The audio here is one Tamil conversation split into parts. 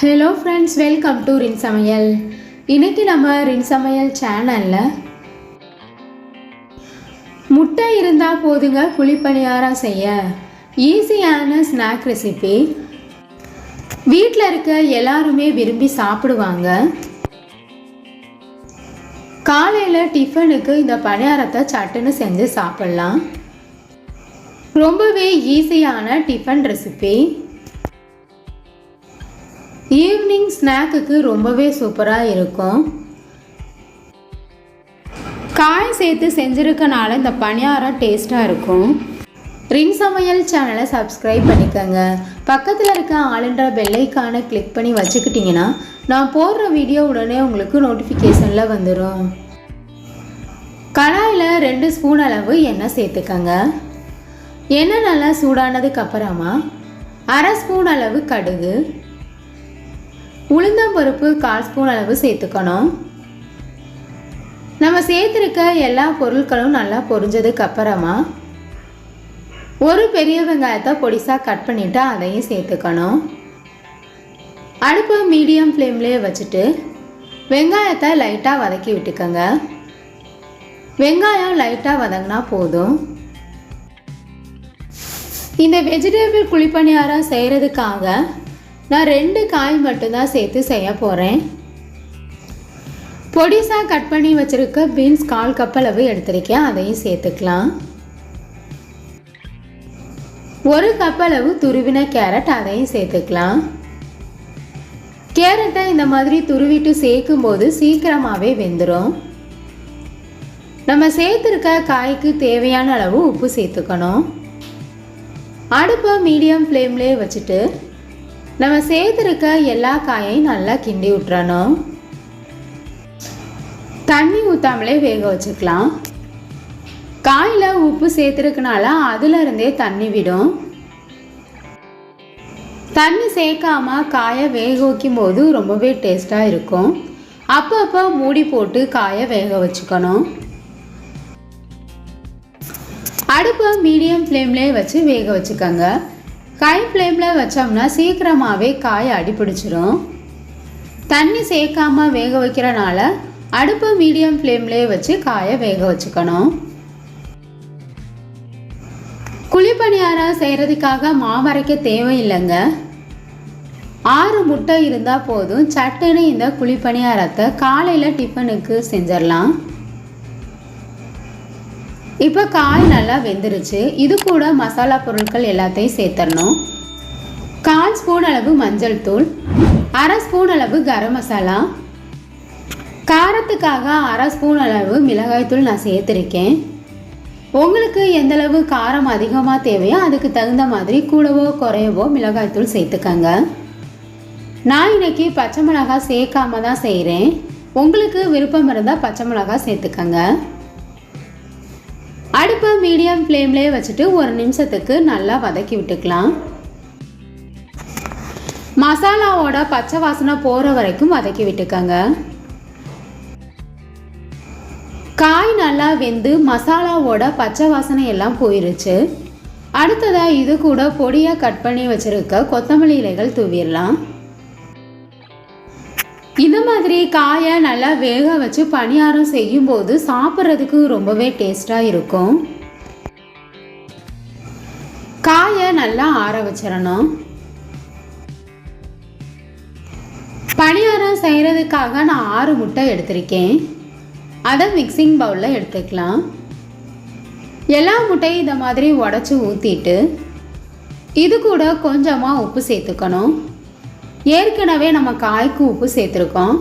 ஹலோ ஃப்ரெண்ட்ஸ் வெல்கம் டு ரின் சமையல் இன்னைக்கு நம்ம ரின் சமையல் சேனலில் முட்டை இருந்தால் போதுங்க குழிப்பணியாரம் செய்ய. ஈஸியான ஸ்நாக் ரெசிபி வீட்டில் இருக்க எல்லாருமே விரும்பி சாப்பிடுவாங்க. காலையில் டிஃபனுக்கு இந்த பணியாரத்தை சட்டுன்னு செஞ்சு சாப்பிட்லாம். ரொம்பவே ஈஸியான டிஃபன் ரெசிபி ஈவினிங் ஸ்நாக்குக்கு ரொம்பவே சூப்பராக இருக்கும். காய் சேர்த்து செஞ்சுருக்கனால இந்த பணியாரம் டேஸ்ட்டாக இருக்கும். ரின் சமையல் சேனலை சப்ஸ்கிரைப் பண்ணிக்கோங்க. பக்கத்தில் இருக்க ஆளுன்ற பெல்லைக்கான கிளிக் பண்ணி வச்சுக்கிட்டிங்கன்னா நான் போடுற வீடியோ உடனே உங்களுக்கு நோட்டிஃபிகேஷனில் வந்துடும் கடாயில் ரெண்டு ஸ்பூன் அளவு எண்ணெய் சேர்த்துக்கங்க. எண்ணெய் நல்லா சூடானதுக்கு அப்புறமா அரை ஸ்பூன் அளவு கடுகு உளுந்தம்பருப்பு கால் ஸ்பூன் அளவு சேர்த்துக்கணும். நம்ம சேர்த்துருக்க எல்லா பொருட்களும் நல்லா பொரிஞ்சதுக்கு அப்புறமா ஒரு பெரிய வெங்காயத்தை பொடிசாக கட் பண்ணிவிட்டு அதையும் சேர்த்துக்கணும். அடுப்பை மீடியம் ஃப்ளேம்லேயே வச்சுட்டு வெங்காயத்தை லைட்டாக வதக்கி விட்டுக்கோங்க. வெங்காயம் லைட்டாக வதங்கினா போதும். இந்த வெஜிடபிள் குழிப்பணியாரம் செய்கிறதுக்காக நான் ரெண்டு காய் மட்டும்தான் சேர்த்து செய்ய போகிறேன் பொடிசாக கட் பண்ணி வச்சுருக்க பீன்ஸ் கால் கப் அளவு எடுத்திருக்கேன். அதையும் சேர்த்துக்கலாம். ஒரு கப் அளவு துருவின கேரட் அதையும் சேர்த்துக்கலாம். கேரட்டை இந்த மாதிரி துருவிட்டு சேர்க்கும் போது சீக்கிரமாகவே வெந்துடும் நம்ம சேர்த்துருக்க காய்க்கு தேவையான அளவு உப்பு சேர்த்துக்கணும். அடுப்பை மீடியம் ஃப்ளேம்லேயே வச்சுட்டு நம்ம சேர்த்துருக்க எல்லா காயையும் நல்லா கிண்டி விட்டுறணும். தண்ணி ஊற்றாமலே வேக வச்சுக்கலாம். காயில் உப்பு சேர்த்துருக்கனால அதுலேருந்தே தண்ணி விடும். தண்ணி சேர்க்காம காயை வேக வைக்கும் போது ரொம்பவே டேஸ்ட்டாக இருக்கும். அப்பப்போ மூடி போட்டு காயை வேக வச்சுக்கணும். அடுப்பை மீடியம் ஃப்ளேம்லேயே வச்சு வேக வச்சுக்கோங்க. ஹை ஃப்ளேமில் வச்சோம்னா சீக்கிரமாகவே காய் அடிப்பிடிச்சிரும். தண்ணி சேர்க்காமல் வேக வைக்கிறனால அடுப்பு மீடியம் ஃப்ளேம்லேயே வச்சு காயை வேக வச்சுக்கணும். குழிப்பணியாரம் செய்கிறதுக்காக மாவரைக்க தேவையில்லைங்க. ஆறு முட்டை இருந்தால் போதும் சட்டுன்னு இந்த குழிப்பணியாரத்தை காலையில் டிஃபனுக்கு செஞ்சிடலாம். இப்போ காய் நல்லா வெந்துருச்சு. இது கூட மசாலா பொருட்கள் எல்லாத்தையும் சேர்த்துடணும் கால் ஸ்பூன் அளவு மஞ்சள் தூள் அரை ஸ்பூன் அளவு கரம் மசாலா. காரத்துக்காக அரை ஸ்பூன் அளவு மிளகாய்த்தூள் நான் சேர்த்துருக்கேன். உங்களுக்கு எந்தளவு காரம் அதிகமாக தேவையோ அதுக்கு தகுந்த மாதிரி கூடவோ குறையவோ மிளகாய்த்தூள் சேர்த்துக்கங்க. நான் இன்னைக்கு பச்சை மிளகாய் சேர்க்காம தான் செய்கிறேன் உங்களுக்கு விருப்பம் இருந்தால் பச்சை மிளகாய் சேர்த்துக்கங்க. இப்போ மீடியம் ஃப்ளேம்லேயே வச்சுட்டு ஒரு நிமிஷத்துக்கு நல்லா வதக்கி விட்டுக்கலாம். மசாலாவோட பச்சை வாசனை போகிற வரைக்கும் வதக்கி விட்டுக்கோங்க. காய் நல்லா வெந்து மசாலாவோட பச்சை வாசனை எல்லாம் போயிருச்சு. அடுத்ததாக இது கூட பொடியாக கட் பண்ணி வச்சுருக்க கொத்தமல்லி இலைகள் தூவிடலாம். இந்த மாதிரி காயை நல்லா வேக வச்சு பணியாரம் செய்யும்போது சாப்பிட்றதுக்கு ரொம்பவே டேஸ்ட்டாக இருக்கும். காயை நல்லா ஆற வச்சிடணும். பணியாரம் செய்கிறதுக்காக நான் ஆறு முட்டை எடுத்திருக்கேன். அதை மிக்சிங் பவுலில் எடுத்துக்கலாம். எல்லா முட்டையும் இந்த மாதிரி உடச்சி ஊற்றிட்டு இது கூட கொஞ்சமாக உப்பு சேர்த்துக்கணும். ஏற்கனவே நம்ம காய்க்கு உப்பு சேர்த்துருக்கோம்.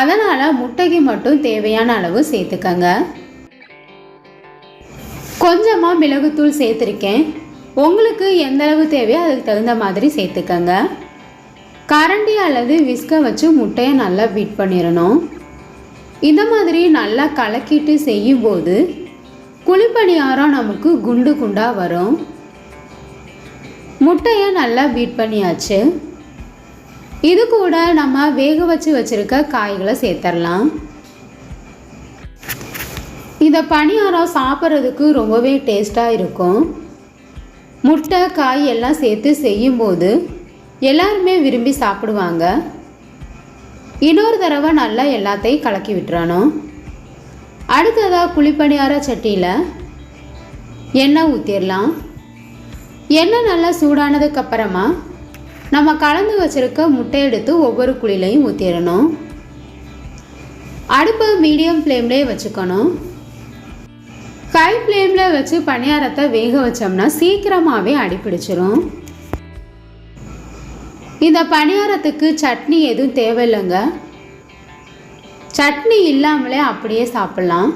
அதனால் முட்டைக்கு மட்டும் தேவையான அளவு சேர்த்துக்கங்க. கொஞ்சமாக மிளகுத்தூள் சேர்த்துருக்கேன். உங்களுக்கு எந்த அளவு தேவையோ அதுக்கு தகுந்த மாதிரி சேர்த்துக்கங்க. கரண்டி அல்லது விஸ்கை வச்சு முட்டையை நல்லா பீட் பண்ணிடணும். இந்த மாதிரி நல்லா கலக்கிட்டு செய்யும்போது குழிப்பணியாரம் நமக்கு குண்டு குண்டாக வரும். முட்டையை நல்லா பீட் பண்ணியாச்சு. இது கூட நம்ம வேக வச்சு வச்சுருக்க காய்களை சேர்த்துடலாம் இந்த பணியாரம் சாப்பிட்றதுக்கு ரொம்பவே டேஸ்ட்டாக இருக்கும். முட்டை காய் எல்லாம் சேர்த்து செய்யும்போது எல்லாருமே விரும்பி சாப்பிடுவாங்க. இன்னொரு தடவை நல்லா எல்லாத்தையும் கலக்கி விட்டுறணும். அடுத்ததாக குழிப்பணியார சட்டியில் எண்ணெய் ஊற்றிடலாம் எண்ணெய் நல்லா சூடானதுக்கப்புறமா நம்ம கலந்து வச்சிருக்க முட்டை எடுத்து ஒவ்வொரு குழிலையும் ஊற்றிடணும் அடுப்பை மீடியம் ஃப்ளேம்லேயே வச்சுக்கணும். ஹை ஃப்ளேமில் வச்சு பணியாரத்தை வேக வச்சோம்னா சீக்கிரமாகவே அடிப்பிடிச்சிரும் இந்த பணியாரத்துக்கு சட்னி எதுவும் தேவையில்லைங்க. சட்னி இல்லாமலே அப்படியே சாப்பிட்லாம்.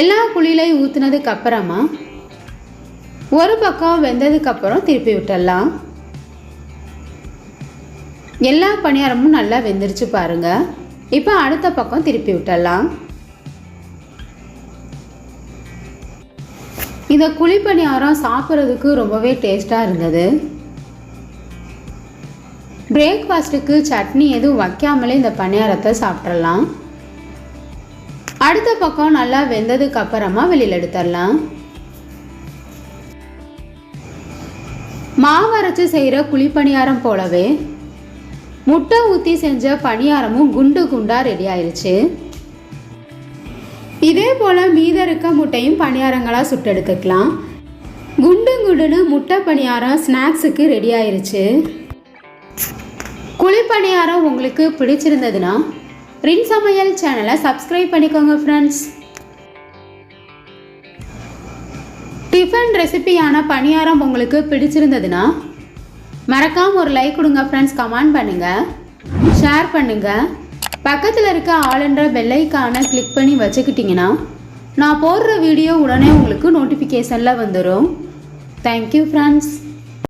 எல்லா குழிலையும் ஊற்றுனதுக்கு அப்புறமா ஒரு பக்கம் வெந்ததுக்கப்புறம் திருப்பி விட்டுடலாம். எல்லா பணியாரமும் நல்லா வெந்துருச்சு பாருங்கள் இப்போ அடுத்த பக்கம் திருப்பி விட்டுடலாம். இந்த குழி பணியாரம் சாப்பிட்றதுக்கு ரொம்பவே டேஸ்ட்டாக இருந்தது. பிரேக்ஃபாஸ்ட்டுக்கு சட்னி எதுவும் வைக்காமலே இந்த பணியாரத்தை சாப்பிட்றலாம் அடுத்த பக்கம் நல்லா வெந்ததுக்கு அப்புறமா வெளியில் எடுத்துடலாம். மாவரைச்சு செய்கிற குழிப்பணியாரம் போலவே முட்டை ஊற்றி செஞ்ச பணியாரமும் குண்டு குண்டாக ரெடி ஆயிடுச்சு இதே போல் மீத இருக்க முட்டையும் பணியாரங்களாக சுட்டெடுத்துக்கலாம் குண்டு குண்டுன்னு முட்டை பணியாரம் ஸ்நாக்ஸுக்கு ரெடி ஆயிருச்சு. குழிப்பணியாரம் உங்களுக்கு பிடிச்சிருந்ததுன்னா ரின் சமையல் சேனலை சப்ஸ்கிரைப் பண்ணிக்கோங்க ஃப்ரெண்ட்ஸ் டிஃபன் ரெசிபியான பணியாரம் உங்களுக்கு பிடிச்சிருந்ததுன்னா மறக்காமல் ஒரு லைக் கொடுங்க ஃப்ரெண்ட்ஸ் கமெண்ட் பண்ணுங்கள் ஷேர் பண்ணுங்கள் பக்கத்தில் இருக்க ஆளுன்ற பெல்லைக்கான கிளிக் பண்ணி வச்சுக்கிட்டிங்கன்னா நான் போடுற வீடியோ உடனே உங்களுக்கு நோட்டிஃபிகேஷனில் வந்துடும் தேங்க்யூ ஃப்ரெண்ட்ஸ்